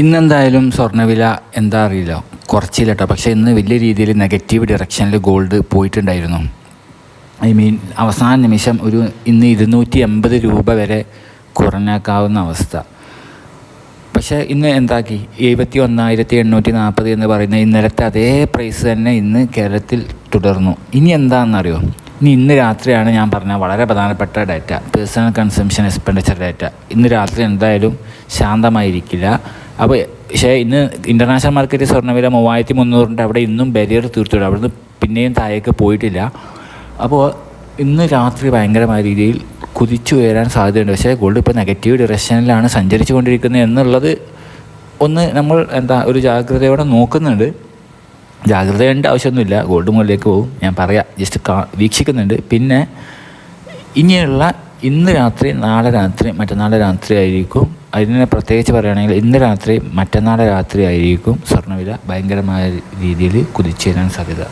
ഇന്നെന്തായാലും സ്വർണവില എന്താ അറിയില്ല. കുറച്ചില്ല കേട്ടോ പക്ഷേ ഇന്ന് വലിയ രീതിയിൽ നെഗറ്റീവ് ഡിറക്ഷനിൽ ഗോൾഡ് പോയിട്ടുണ്ടായിരുന്നു. ഐ മീൻ അവസാന നിമിഷം ഒരു ഇന്ന് ഇരുന്നൂറ്റി എൺപത് രൂപ വരെ കുറഞ്ഞേക്കാവുന്ന അവസ്ഥ. പക്ഷേ ഇന്ന് എന്താക്കി? എഴുപത്തി ഒന്നായിരത്തി എണ്ണൂറ്റി നാൽപ്പത് എന്ന് പറയുന്ന ഇന്നലത്തെ അതേ പ്രൈസ് തന്നെ ഇന്ന് കേരളത്തിൽ തുടർന്നു. ഇനി എന്താണെന്നറിയോ? ഇനി ഇന്ന് രാത്രിയാണ് ഞാൻ പറഞ്ഞ വളരെ പ്രധാനപ്പെട്ട data personal consumption expenditure data ഇന്ന് രാത്രി എന്തായാലും ശാന്തമായിരിക്കില്ല. അപ്പോൾ പക്ഷേ ഇന്ന് ഇന്റർനാഷണൽ മാർക്കറ്റ് സ്വർണവില മൂവായിരത്തി മുന്നൂറിന്റെ അവിടെ ഇന്നും ബരിയർ തീർത്തില്ല അവിടുന്ന് പിന്നെയും താഴേക്ക് പോയിട്ടില്ല. അപ്പോൾ ഇന്ന് രാത്രി ഭയങ്കരമായ രീതിയിൽ കുതിച്ചു ഉയരാൻ സാധ്യതയുണ്ട്. പക്ഷേ ഗോൾഡ് ഇപ്പോൾ നെഗറ്റീവ് ഡിറക്ഷനിലാണ് സഞ്ചരിച്ചു കൊണ്ടിരിക്കുന്നത് എന്നുള്ളത് ഒന്ന് നമ്മൾ എന്താ ഒരു ജാഗ്രതയോടെ നോക്കുന്നുണ്ട്. ജാഗ്രതയുടെ ആവശ്യമൊന്നുമില്ല. ഗോൾഡ് മുകളിലേക്ക് പോകും. ഞാൻ പറയാം. ജസ്റ്റ് കാ വീക്ഷിക്കുന്നുണ്ട്. പിന്നെ ഇനിയുള്ള ഇന്ന് രാത്രി നാളെ രാത്രി മറ്റന്നാളെ രാത്രി ആയിരിക്കും അതിനെ പ്രത്യേകിച്ച് പറയുകയാണെങ്കിൽ ഇന്ന് രാത്രി മറ്റന്നാൾ രാത്രി ആയിരിക്കും സ്വർണവില ഭയങ്കരമായ രീതിയിൽ കുതിച്ചു വരാൻ സാധ്യത.